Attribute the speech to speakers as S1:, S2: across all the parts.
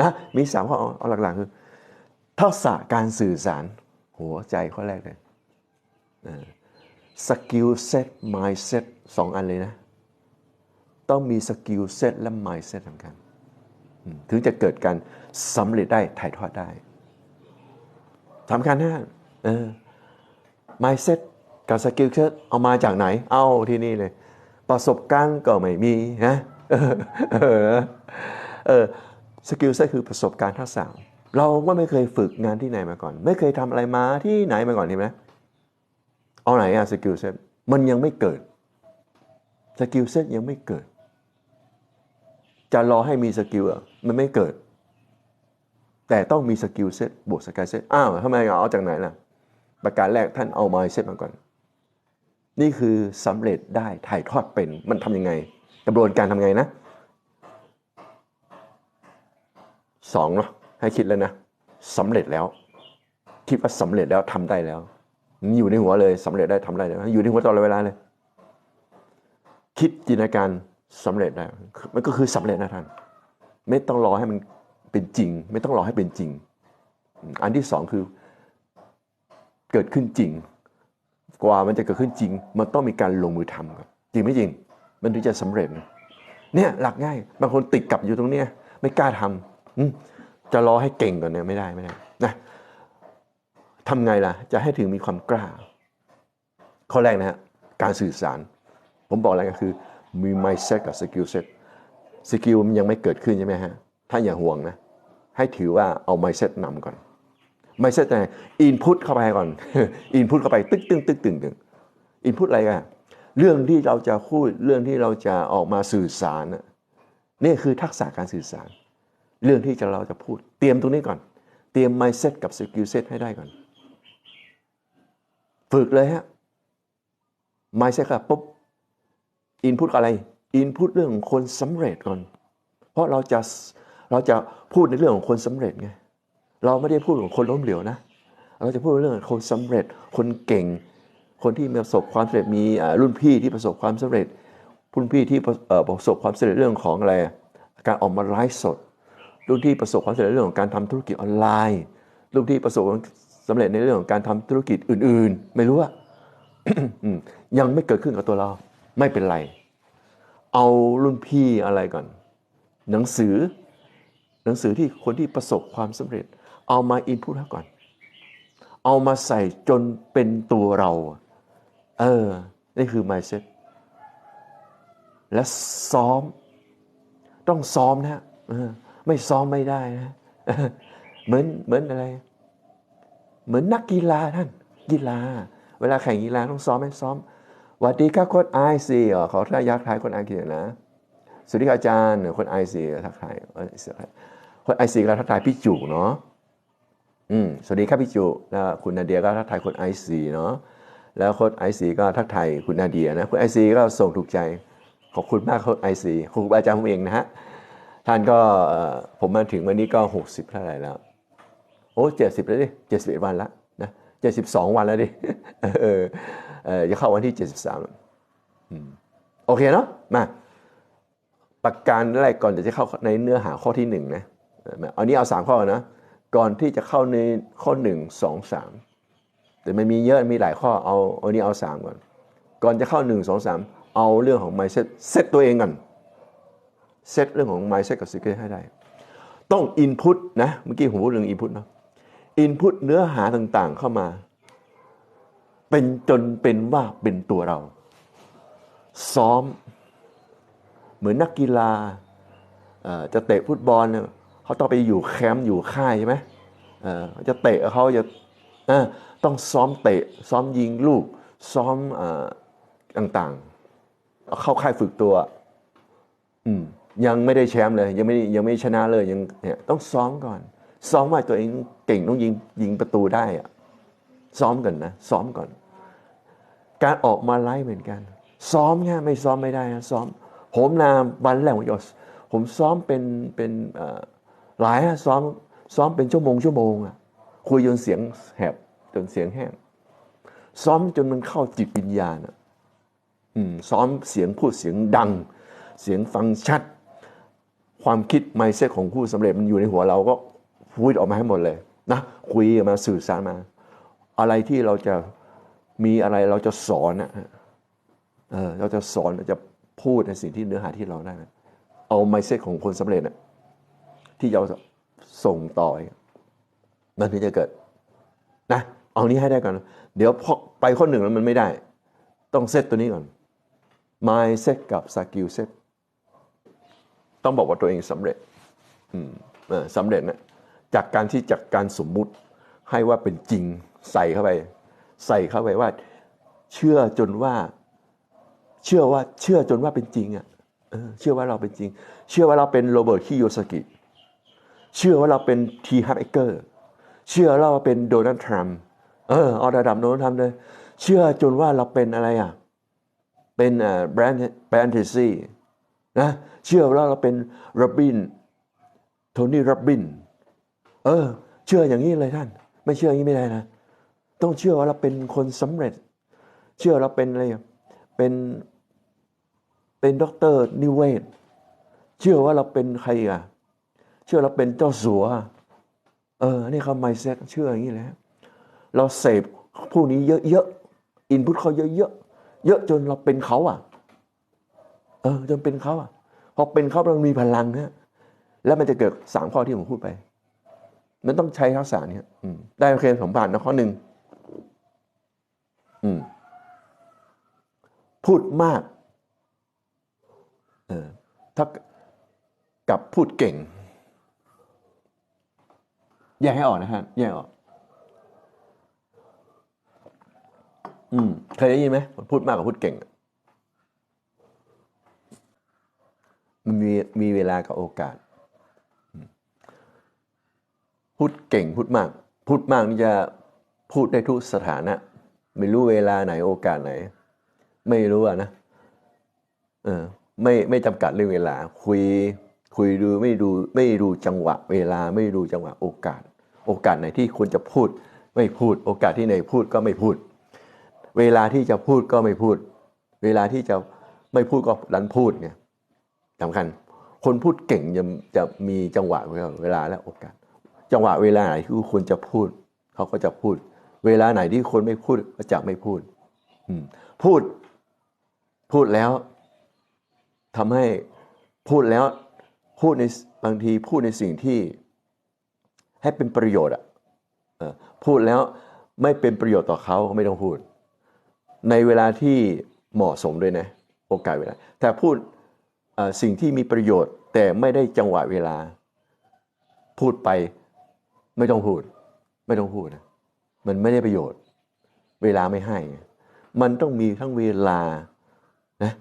S1: นะมีสามข้อเอาหลักๆคือทักษะการสื่อสารหัวใจข้อแรกเลยสกิลเซ็ตมายเซ็ตสองอันเลยนะ ต้องมีสกิลเซ็ตและมายเซ็ตสำคัญอืมถึงจะเกิดการสำเร็จได้ถ่ายทอดได้สำคัญนะเออ mindset กับสกิลเซ็ตเอามาจากไหน เอาที่นี่เลย ประสบการณ์ก็ไม่มีนะเออเออ สกิลเซ็ตคือประสบการณ์ทักษะเราก็ไม่เคยฝึกงานที่ไหนมาก่อน ไม่เคยทำอะไรมาที่ไหนมาก่อนเห็นไหมเอาไหนอะสกิลเซ็ตมันยังไม่เกิดสกิลเซ็ตยังไม่เกิด จะรอให้มีสกิลอะมันไม่เกิด แต่ต้องมีสกิลเซ็ตบวกสกิลเซ็ตอ้าวทำไมเอาจากไหนล่ะ ประการแรกท่านเอา mindset มาก่อน นี่คือสำเร็จได้ถ่ายทอดเป็นมันทำยังไง กระบวนการทำไงนะ สองเนาะให้คิดแล้วนะสำเร็จแล้วคิดว่าสำเร็จแล้วทำได้แล้ว อยู่ในหัวเลยสำเร็จได้ทำได้แล้วอยู่ในหัวตลอดเวลาเลย คิดจินตนาการสำเร็จได้มันก็คือสำเร็จนะท่านไม่ต้องรอให้มันเป็นจริง ไม่ต้องรอให้เป็นจริง อันที่สองคือเกิดขึ้นจริง กว่ามันจะเกิดขึ้นจริง มันต้องมีการลงมือทำครับจริงไม่จริง มันถึงจะสำเร็จเนี่ยหลักง่ายบางคนติดกับอยู่ตรงเนี้ยไม่กล้าทำอืม จะรอให้เก่งก่อนเนี่ยไม่ได้ไม่ได้นะทำไงล่ะ จะให้ถึงมีความกล้า ข้อแรกนะฮะการสื่อสาร ผมบอกอะไรก็คือมี mindset กับ skill set สกิลมันยังไม่เกิดขึ้นใช่ไหมฮะถ้าอย่าห่วงนะ ให้ถือว่าเอา mindset นำก่อนไม่ใช่แต่อินพุตเข้าไปก่อนอินพุตเข้าไปตึ๊กตึ๊งตึ๊กตึ๊งตึ๊งอินพุตอะไรกันเรื่องที่เราจะพูดเรื่องที่เราจะออกมาสื่อสารนี่คือทักษะการสื่อสาร เรื่องที่จะเราจะพูด เตรียมตรงนี้ก่อน เตรียม mindset กับ skill set ให้ได้ก่อน ฝึกเลยฮะ mindset ครับปุ๊บอินพุตอะไรอินพุตเรื่องของคนสำเร็จก่อน เพราะเราจะเราจะพูดในเรื่องของคนสำเร็จไง เราไม่ได้พูดของคนล้มเหลวนะ เราจะพูดเรื่องคนสำเร็จ คนเก่ง คนที่ประสบความสำเร็จมีรุ่นพี่ที่ประสบความสำเร็จรุ่นพี่ที่ประสบความสำเร็จเรื่องของอะไรการออกมาไลฟ์สด รุ่นที่ประสบความสำเร็จเรื่องของการทำธุรกิจออนไลน์รุ่นที่ประสบความสำเร็จในเรื่องของการทำธุรกิจอื่น ๆ ไม่รู้ว่ายังไม่เกิดขึ้นกับตัวเรา ไม่เป็นไร เอารุ่นพี่อะไรก่อน หนังสือ หนังสือที่คนที่ประสบความสำเร็จ เอามาอินพุตก่อน เอามาใส่จนเป็นตัวเรา เออ นี่คือ mindset และซ้อม ต้องซ้อมนะฮะ ไม่ซ้อมไม่ได้นะเหมือนเหมือนอะไร เหมือนนักกีฬาท่านกีฬา เวลาแข่งกีฬาต้องซ้อมไหมซ้อมสวัสดีครับโค้ชไอซีขอทายาทายคนไอซีนะสวัสดีครับอาจารย์คนไอซีทักทายคนไอซีก็ทักทายพี่จูเนาะอืมสวัสดีครับพี่จุแล้วคุณนาเดียก็ทักทายคนไอซีเนาะแล้วโค้ดไอซีก็ทักทายคุณนาเดียนะคุณไอซีก็ส่งถูกใจขอบคุณมากโค้ดไอซีครูอาจารย์ผมเองนะฮะ ท่านก็ผมมาถึงวันนี้ก็ 60เท่าไหร่แล้ว โอ้เจ็ดสิบแล้วดิเจ็ดสิบเอ็ดวันล้วนะเจ็ดสิบสองวันแล้วดิเออเออจะเข้าวันที่เจ็ดสิบสามโอเคเนาะมาประการแรกก่อนจะเข้าในเนื้อหาข้อที่หนึ่งนะเอันนี้เอาสามข้อนะก่อนที่จะเข้าในข้อ1 2 3แต่มันมีเยอะมีหลายข้อเอาอันนี้เอา3ก่อน ก่อนจะเข้า1 2 3เอาเรื่องของ mindset เซตตัวเองก่อน เซตเรื่องของ mindset กับ skill ให้ได้ ต้อง input นะ เมื่อกี้ผมพูดเรื่อง input นะ input เนื้อหาต่างๆเข้ามา เป็นจนเป็นว่าเป็นตัวเรา ซ้อม เหมือนนักกีฬาจะเตะฟุตบอลเนี่ยเขาต้องไปอยู่แคมป์อยู่ค่ายใช่ไหมเออจะเตะเขาจะต้องซ้อมเตะ ซ้อมยิงลูก ซ้อมอต่างๆ เข้าค่ายฝึกตัว อืม ยังไม่ได้แชมป์เลยยังไม่ยังไม่ชนะเลยยังเนี่ยต้องซ้อมก่อน ซ้อมว่าตัวเองเก่งต้องยิงยิงประตูได้อะซ้อมก่อนนะซ้อมก่อน การออกมาไล่เหมือนกัน ซ้อมเนี่ยไม่ซ้อมไม่ได้นะซ้อม ผมนาวันแรกผมผมซ้อมเป็นเป็นหลายซ้อมซ้อมเป็นชั่วโมงชั่วโมงอะคุยจนเสียงแหบจนเสียงแห้งซ้อมจนมันเข้าจิตวิญญาณอะซ้อมเสียงพูดเสียงดัง เสียงฟังชัด ความคิด mindset ของผู้สำเร็จมันอยู่ในหัวเราก็พูดออกมาให้หมดเลยนะคุยมาสื่อสารมา อะไรที่เราจะมีอะไรเราจะสอนอะเออเราจะสอนเราจะพูดในสิ่งที่เนื้อหาที่เราได้นะเอา mindset ของคนสำเร็จอะที่เราส่งต่อมันถึงจะเกิดนะเอานี้ให้ได้ก่อน เดี๋ยวพอไปข้อหนึ่งแล้วมันไม่ได้ ต้องเซตตัวนี้ก่อน mindset กับ skill set ต้องบอกว่าตัวเองสำเร็จอืมเออสำเร็จนะจากการที่จากการสมมุติให้ว่าเป็นจริงใส่เข้าไป ใส่เข้าไปว่า เชื่อจนว่า เชื่อว่าเชื่อจนว่าเป็นจริงอะเชื่อว่าเราเป็นจริง เชื่อว่าเราเป็นโรเบิร์ตคิโยสกิเชื่อว่าเราเป็นทีฮับเอเกอร์เชื่อว่าเราเป็นโดนัลด์ทรัมป์เออเอาระดับโดนัลด์ทรัมป์เลย เชื่อจนว่าเราเป็นอะไรอะ เป็นแบรนด์แบรนด์เทซี่ นะเชื่อว่าเราเป็นโรบินโทนี่โรบินเออ เชื่ออย่างนี้เลยท่าน ไม่เชื่ออย่างนี้ไม่ได้นะ ต้องเชื่อว่าเราเป็นคนสำเร็จ เชื่อเราเป็นอะไรเป็นเป็นด็อกเตอร์นิเวศ เชื่อว่าเราเป็นใครอะเชื่อเราเป็นเจ้าสัว เออ นี่เขาไมเซ็ตเชื่ออย่างนี้แหละเราเสพพวกนี้เยอะๆอินพุตเขาเยอะๆเยอะจนเราเป็นเขาอะ เออจนเป็นเขาอะพอเป็นเขาเรามีพลังฮะแล้วมันจะเกิดสามข้อที่ผมพูดไป มันต้องใช้ทักษะเนี้ยอืมได้โอเคสมบัตินะข้อหนึ่งอืมพูดมากเออถ้ากับพูดเก่ง แยกให้ออกนะฮะแยกออก อืมเคยได้ยินไหมพูดมากกับพูดเก่ง มันมีมีเวลากับโอกาส พูดเก่งพูดมาก พูดมากนี่จะพูดได้ทุกสถานะ ไม่รู้เวลาไหนโอกาสไหน ไม่รู้อะนะเออไม่ไม่จำกัดเรื่องเวลา คุยคุยดูไม่ดูไม่ดูจังหวะ เวลาไม่ดูจังหวะโอกาส โอกาสไหนที่ควรจะพูด ไม่พูด โอกาสที่ไหนพูดก็ไม่พูด เวลาที่จะพูดก็ไม่พูด เวลาที่จะไม่พูดก็ดันพูดเนี่ย สำคัญ คนพูดเก่งจะจะมีจังหวะเวลาและโอกาส จังหวะเวลาไหนที่ควรจะพูด เขาก็จะพูด เวลาไหนที่คนไม่พูดก็จะไม่พูดพูดพูดแล้วทำให้พูดแล้วพูดในบางทีพูดในสิ่งที่ให้เป็นประโยชน์อะพูดแล้วไม่เป็นประโยชน์ต่อเขาก็ไม่ต้องพูด ในเวลาที่เหมาะสมด้วยนะ โอกาสเวลา แต่พูด สิ่งที่มีประโยชน์ แต่ไม่ได้จังหวะเวลา พูดไปไม่ต้องพูด ไม่ต้องพูดนะมันไม่ได้ประโยชน์ เวลาไม่ให้ มันต้องมีทั้งเวลานะ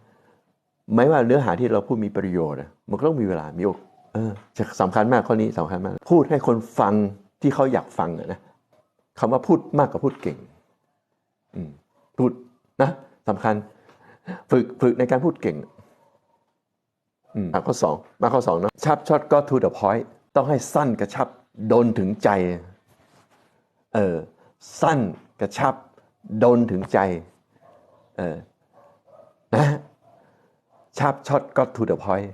S1: ไม่ว่าเนื้อหาที่เราพูดมีประโยชน์มันก็ต้องมีเวลามีโอกเออสำคัญมากข้อนี้สำคัญมาก พูดให้คนฟังที่เขาอยากฟังนะคำว่าพูดมากกว่าพูดเก่งพูดนะสำคัญฝึกฝึกในการพูดเก่ง มาข้อสองมาข้อสองเนอะชับช็อตก็ to the point ต้องให้สั้นกระชับโดนถึงใจเออสั้นกระชับโดนถึงใจเออนะชับช็อตก็ to the point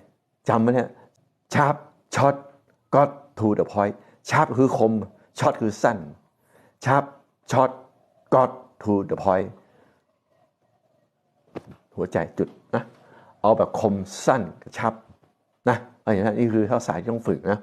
S1: จำไหมเนี่ยชับช็อตก็ to the point ชับคือคมช็อตคือสั้นชับช็อตก็ to the point หัวใจจุดนะ เอาแบบคมสั้นกระชับนะเอาอย่างนี้นนี่คือทักษะที่ต้องฝึกนะ